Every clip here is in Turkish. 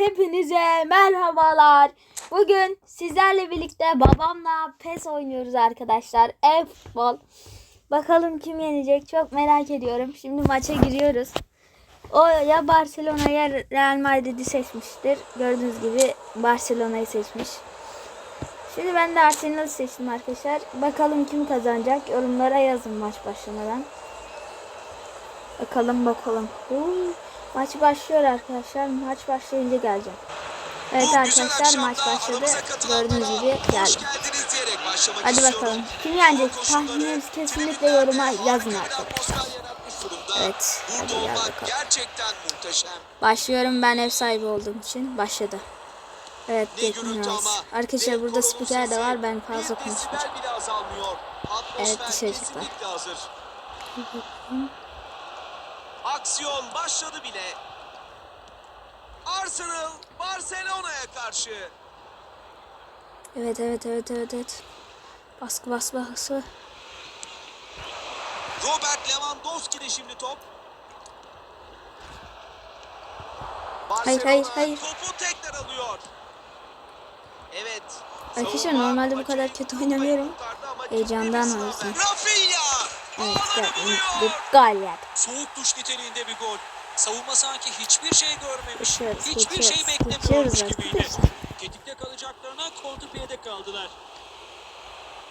hepinize merhabalar. Bugün sizlerle birlikte babamla PES oynuyoruz arkadaşlar. E-futbol. Bakalım kim yenecek çok merak ediyorum. Şimdi maça giriyoruz. O ya Barcelona ya Real Madrid'i seçmiştir. Gördüğünüz gibi Barcelona'yı seçmiş. Şimdi ben de Arsenal'ı seçtim arkadaşlar. Bakalım kim kazanacak. Yorumlara yazın maç başlamadan. Bakalım bakalım. Uy, maç başlıyor arkadaşlar. Maç başlayınca geleceğim. Evet Bu arkadaşlar maç başladı. Gördüğünüz gibi başlamak Hadi bakalım. Kim yenecek? Tahmininizi kesinlikle yoruma yazın arkadaşlar. Evet, hadi olmak bakalım. Başlıyorum ben ev sahibi olduğum için. Başladı. Evet ama. Arkadaşlar burada spiker de var. Ben fazla konuşmayacağım. Evet, dışarı çıktı. Aksiyon başladı bile. Arsenal Barcelona'ya karşı. Evet evet evet evet evet. Baskı baskı baskı. Robert Lewandowski'de şimdi top. Hayır, hayır, hayır. Topu tekrar alıyor. Evet. Arkadaşlar, normalde bu kadar kötü oynamıyorum. Heyecandan ciddi bir o yüzden. isabet. Rafinha! Gibi gol yedim. Soğuk duş niteliğinde bir gol. Savunma sanki hiçbir şey görmemiş. Geçiyoruz, hiçbir şey geçiyoruz, beklemiyormuş geçiyoruz gibiydi. Tetikte kalacaklarına kontrpiyede kaldılar.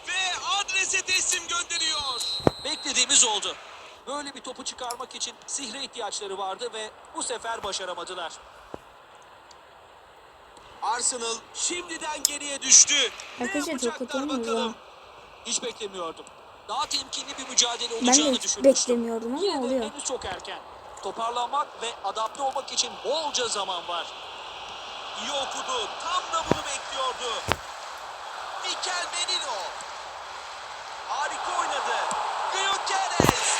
Ve adrese teslim gönderiyor. Beklediğimiz oldu. Böyle bir topu çıkarmak için sihre ihtiyaçları vardı ve bu sefer başaramadılar. Arsenal şimdiden geriye düştü. Ne Arkadaşlar, çok yapacaklar bakalım. Hiç beklemiyordum. Daha temkinli bir mücadele Ben de olacağını hiç düşünmüştüm. beklemiyordum ama Yine oluyor. henüz çok erken. Toparlanmak ve adapte olmak için bolca zaman var. İyi okudu. Tam da bunu bekliyordu. Mikel Merino. Harika oynadı. Gyökeres.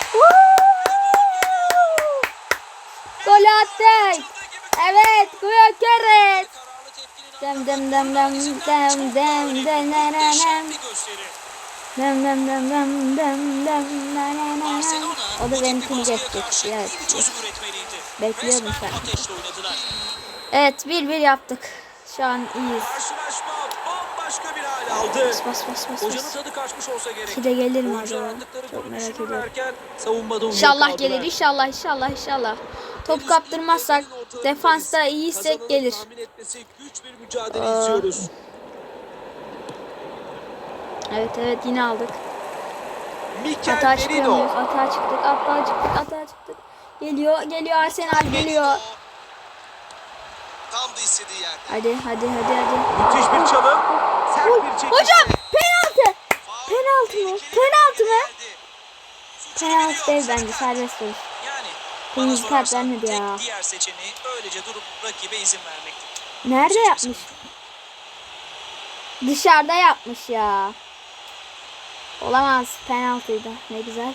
Gol attık. Evet Gyökeres. Dem dem dem dem dem dem dem dem dem dem dem dem dem dem dem dem Barcelona O da bu tip bir benimkini baskıya geçecek. karşı Evet. bir. Bekliyordum sen. Evet 1-1 yaptık. Şu an iyiyiz. Karşılaşma bambaşka bir hal aldı. Bas bas bas bas Hocanın tadı kaçmış olsa gerek. İki de gelir mi acaba? Çok merak ediyorum. İnşallah gelir inşallah inşallah inşallah. Top kaptırmazsak defansta iyiysek gelir. Güç bir mücadele izliyoruz. Evet evet yine aldık. Mikel Atağa Merino. Atağa çıktık atağa çıktık atağa çıktık. Geliyor geliyor Arsenal geliyor. Tam da istediği yerde. Hadi hadi hadi hadi. Müthiş bir çalım. Sert Gol. bir çekişle. Hocam penaltı. Penaltı mı? Penaltı mı? Penaltı değil bence kart. serbest vuruş. Yani bana kart vermedi tek ya. diğer seçeneği öylece durup rakibe izin vermekti. Nerede yapmış? Dışarıda yapmış ya. Olamaz penaltıydı. Ne güzel.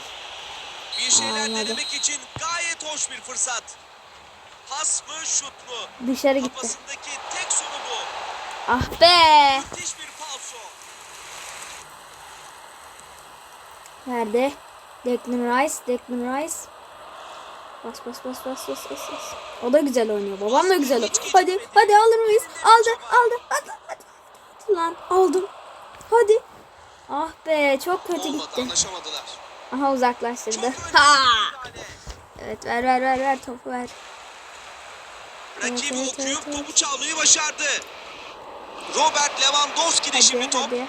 Bir şeyler Anladım. denemek için gayet hoş bir fırsat. Pas mı şut mu? Dışarı gitti. Kafasındaki tek soru bu. Ah be. Müthiş bir falso. Nerede? Declan Rice, Declan Rice. Bas bas bas bas bas bas bas. O da güzel oynuyor. Babam da güzel oynuyor. Hadi hadi alır mıyız? Aldı aldı. Hadi hadi. lan aldım. Hadi. Ah be çok kötü Olmadı gitti. anlaşamadılar. Aha uzaklaştırdı. Ha! Evet ver ver ver ver topu ver. Rakibi Evet, evet, okuyup evet, topu çalmayı başardı. Robert Lewandowski de şimdi top. hadi.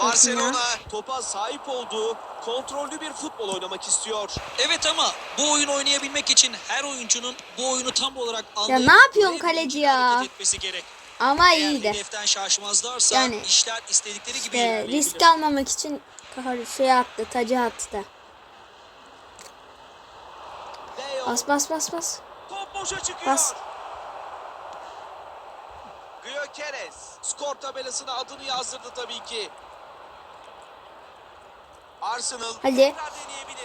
Barcelona topa sahip olduğu kontrollü bir futbol oynamak istiyor. Evet ama bu oyun oynayabilmek için her oyuncunun bu oyunu tam olarak anlayıp ne yapıyorsun kaleci ya? etmesi gerek. Ama Eğer iyiydi. hedeften şaşmazlarsa Yani işler istedikleri gibi İşte risk almamak için şey attı, tacı attı da. Bas bas bas bas. top boşa çıkıyor. Bas. Gyökeres skor tabelasına adını yazdırdı tabii ki. Arsenal Hadi.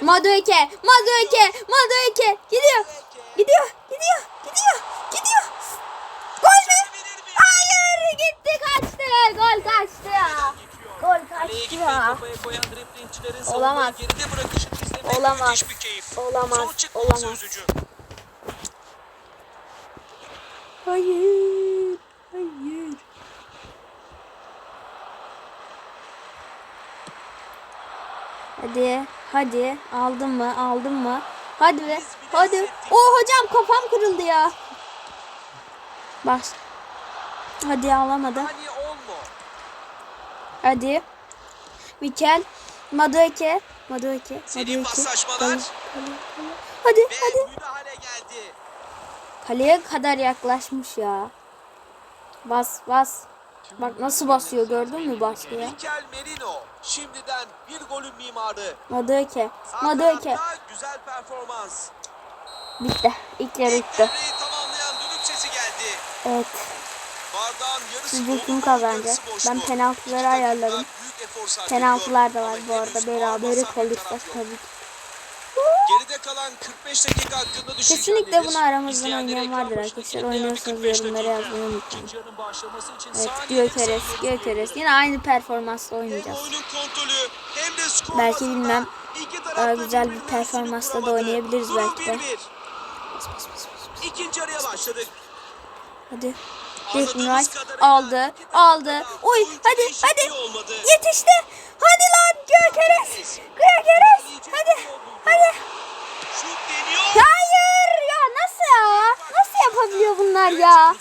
Madueke, Madueke, Madueke. Gidiyor, gidiyor, gidiyor, gidiyor, gidiyor. Gol mü? Çevirir mi? Hayır, gitti kaçtı. Gol kaçtı. Gol kaçtı ya. Olamaz. Olamaz. Olamaz, olamaz. Hayır. Hayır. Hadi. Hadi. Aldın mı? Aldın mı? Hadi be. Hadi. O hocam kafam kırıldı ya. Bas. Hadi alamadı. Hadi. Mikel. Madueke. Madueke. Madueke. paslaşmalar. Hadi Ve hadi. Kaleye kadar yaklaşmış ya. Bas bas. Bak nasıl basıyor gördün mü baskıya? Mikel Merino şimdiden bir golün mimarı. Madueke. Madueke. güzel performans. Bitti. İlk yarı bitti. devreyi tamamlayan düdük sesi geldi. Evet. Sizce kim boştu. Ben penaltıları ayarladım. Penaltılar da var bu arada. bir kalırsak tabii ki. Geride kalan 45 dakika hakkında düşüncen Kesinlikle bunu aramızdan oynayan vardır arkadaşlar. Oynuyorsanız 45 yorumlara yazmayı unutmayın. Evet Gökeres, Gökeres. Yine aynı performansla oynayacağız. Belki bilmem, daha da güzel bir performansla da oynayabiliriz belki de. 1-1. Bas, bas, bas, bas, bas. İkinci araya başladık. Hadi. Rice kadarıyla aldı. Aldı. Oy oyuncu hadi hadi. Yetişti. Hadi lan Gökeres. Gökeres. Hadi. Hadi. Hayır ya nasıl ya? Nasıl yapabiliyor bunlar ya?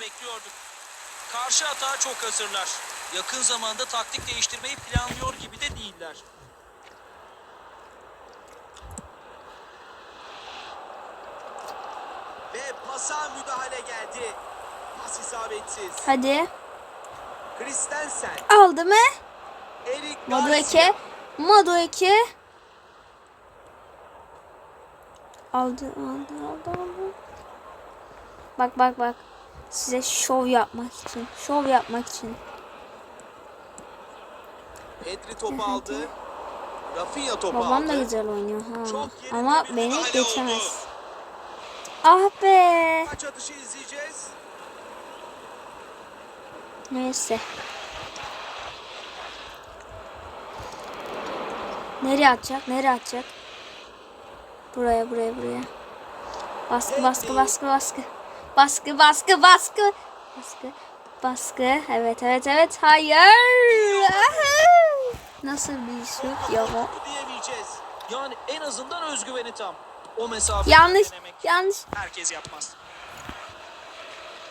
Karşı atağa çok hazırlar. Yakın zamanda taktik değiştirmeyi planlıyor gibi de değiller. Ve pasa müdahale geldi. Pas isabetsiz. Hadi. Christensen, Aldı mı? Erik Madueke. Madueke. Aldı, aldı, aldı, aldı. Bak bak bak. Size şov yapmak için. Şov yapmak için. Pedri topu aldı. Rafinha topu Babam aldı. da güzel oynuyor ha. Ama beni geçemez. oldu. Ah be. Kaç atışı izleyeceğiz? Neyse. Nereye atacak? Nereye atacak? Buraya, buraya, buraya. Baskı, baskı, baskı, baskı. Baskı, baskı, baskı. Baskı, baskı. Evet, evet, evet. Hayır. Nasıl bir şut ya bu? Bu diyemeyeceğiz. Yani en azından özgüveni tam. O mesafe Yanlış, denemek yanlış. herkes yapmaz.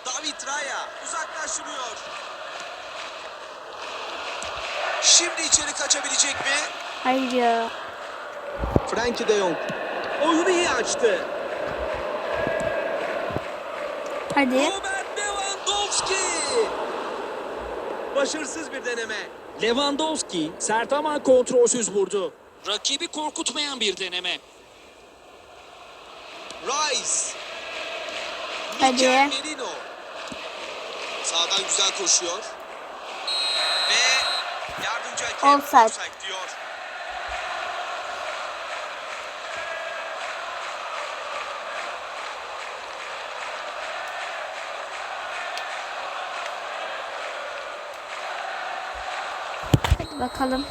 David Raya uzaklaştırıyor. Şimdi içeri kaçabilecek mi? Hayır ya. Frankie de Jong. Oyunu iyi açtı. Hadi. Robert Lewandowski. Başarısız bir deneme. Lewandowski sert ama kontrolsüz vurdu. Rakibi korkutmayan bir deneme. Rice. Hadi. Mikel Merino. Sağdan güzel koşuyor. Ve yardımcı hakem Offside. diyor. Hadi bakalım.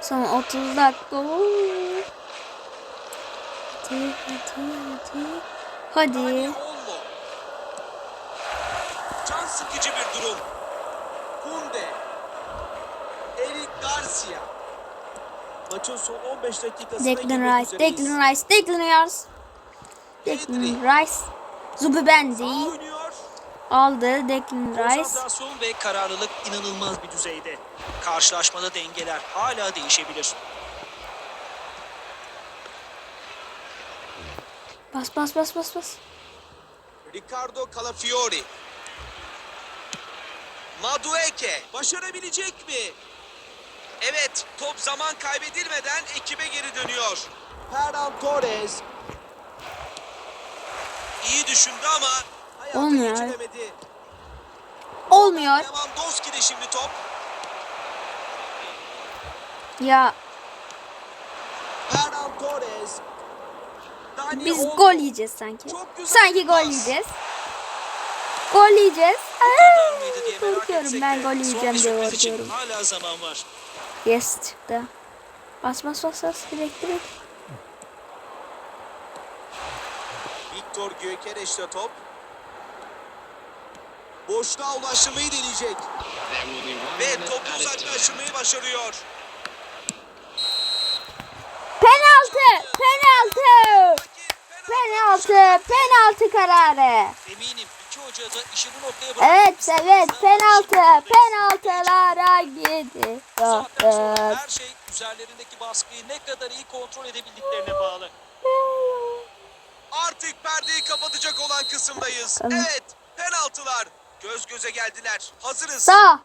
Son 30 dakika. Hadi, hadi, hadi. Hadi. Olmo. Can sıkıcı bir durum. Kunde. Erik Garcia. Maçın son 15 dakikasına Declan Rice. Declan Rice, Declan Rice. Declan Rice. Oynuyor. aldı Declan Rice. Konsantrasyon ve kararlılık inanılmaz bir düzeyde. Karşılaşmada dengeler hala değişebilir. Bas bas bas bas bas. Ricardo Calafiori. Madueke başarabilecek mi? Evet, top zaman kaybedilmeden ekibe geri dönüyor. Ferran Torres. İyi düşündü ama hayata Olmuyor. geçiremedi. Olmuyor. Lewandowski de şimdi top. Ya Ferran Torres. Dani biz Olmo. gol yiyeceğiz sanki. Çok güzel Sanki bir gol pas. yiyeceğiz. Gol yiyeceğiz. Mıydı diye merak korkuyorum etsek ben de gol yiyeceğim diye sürpriz için korkuyorum. Hala zaman var. Yes çıktı. Bas bas bas bas direkt direkt. Victor Gyökeres'te top. Boşluğa ulaştırmayı deneyecek. Ve topu uzaklaştırmayı başarıyor. Penaltı! Penaltı! Penaltı! Penaltı kararı. Eminim hoca da işi bu noktaya bırakmak Evet evet penaltı. Penaltılara gidiyor. Sonra her şey üzerlerindeki baskıyı ne kadar iyi kontrol edebildiklerine bağlı. Artık perdeyi kapatacak olan kısımdayız. Evet, penaltılar. Göz göze geldiler. Hazırız. Sağ.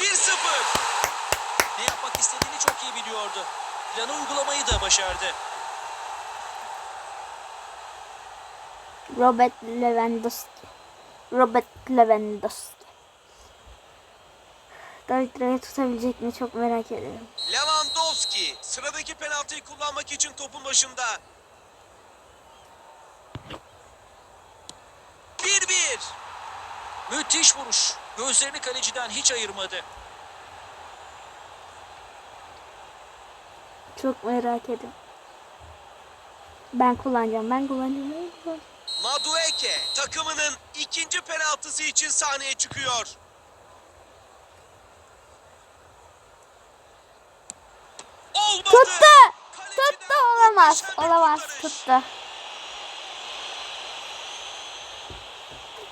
Bir 0 Ne yapmak istediğini çok iyi biliyordu. Planı uygulamayı da başardı. Robert Lewandowski. Robert Lewandowski. David Raya tutabilecek mi çok merak ediyorum. Lewandowski sıradaki penaltıyı kullanmak için topun başında. 1-1. Müthiş vuruş. Gözlerini kaleciden hiç ayırmadı. Çok merak ediyorum. Ben kullanacağım. Ben kullanacağım. Ben kullanacağım. Madueke takımının ikinci penaltısı için sahneye çıkıyor. Olmadı. Tuttu. Kaleciden Tuttu olamaz. Olamaz. kurtarış. Tuttu.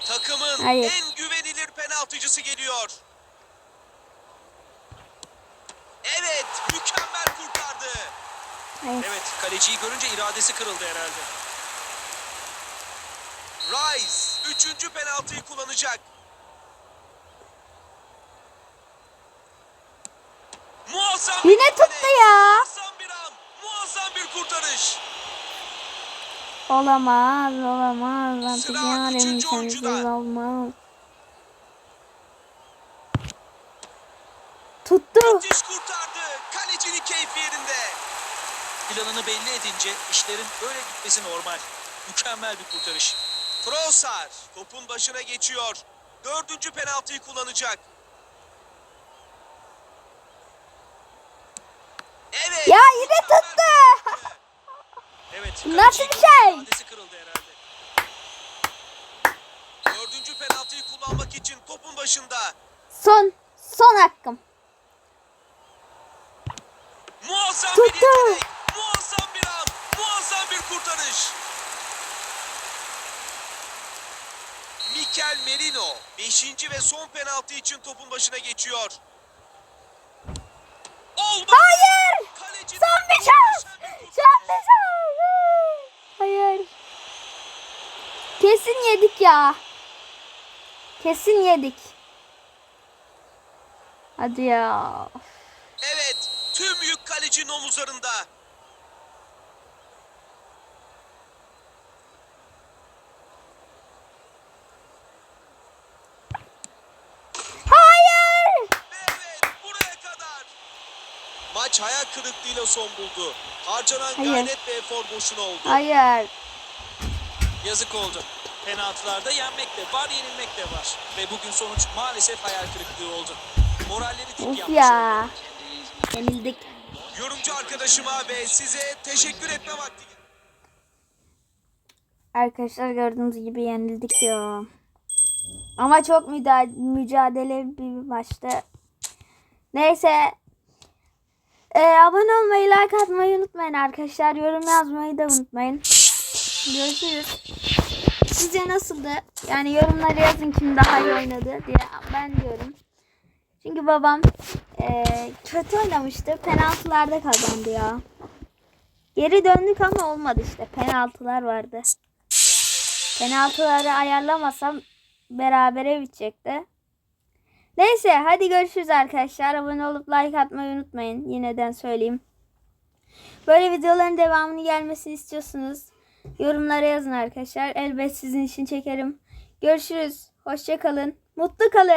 Takımın Hayır. en güvenilir penaltıcısı geliyor. Evet, mükemmel kurtardı. Hayır. Evet kaleciyi görünce iradesi kırıldı herhalde. Rice üçüncü penaltıyı kullanacak. Muazzam Yine tuttu ya. Muazzam bir an. Muazzam bir kurtarış. Olamaz. Olamaz. Artık Sıra yarın üçüncü oyuncuda. olmaz. Tuttu. Müthiş kurtardı. Kalecinin keyfi yerinde. Planını belli edince işlerin böyle gitmesi normal. Mükemmel bir kurtarış. Trossard topun başına geçiyor. Dördüncü penaltıyı kullanacak. Evet. Ya yine tuttu. Evet. Nasıl bir şey? iradesi kırıldı herhalde. Dördüncü penaltıyı kullanmak için topun başında. Son. Son hakkım. Muazzam bir Tuttu. yetenek. Muazzam bir an. Muazzam bir kurtarış. Mikel Merino beşinci ve son penaltı için topun başına geçiyor. Olmadı. Hayır. Kaleciden Son bir şans. Son bir şans. Hayır. Kesin yedik ya. Kesin yedik. Hadi ya. Evet, tüm yük kalecinin omuzlarında. Hayır. Ve evet, buraya kadar. Maç hayal kırıklığıyla son buldu. Harcanan Hayır. gayret ve efor boşuna oldu. Hayır. Yazık oldu. Penaltılarda yenmek de var, yenilmek de var. Ve bugün sonuç maalesef hayal kırıklığı oldu. Moralleri Of yapmış ya. oldu. Yenildik. Yorumcu arkadaşıma ve size teşekkür etme vakti. Arkadaşlar gördüğünüz gibi yenildik ya. Ama çok mücadele bir maçtı. Neyse. Ee, abone olmayı, like atmayı unutmayın arkadaşlar. Yorum yazmayı da unutmayın. Görüşürüz. Sizce nasıldı? Yani yorumlara yazın kim daha iyi oynadı diye ben diyorum. Çünkü babam ee, kötü oynamıştı. Penaltılarda kazandı ya. Geri döndük ama olmadı işte. Penaltılar vardı. Penaltıları ayarlamasam berabere bitecekti. Neyse hadi görüşürüz arkadaşlar. Abone olup like atmayı unutmayın. Yineden söyleyeyim. Böyle videoların devamını gelmesini istiyorsunuz. Yorumlara yazın arkadaşlar. Elbet sizin için çekerim. Görüşürüz. Hoşça kalın. Mutlu kalın.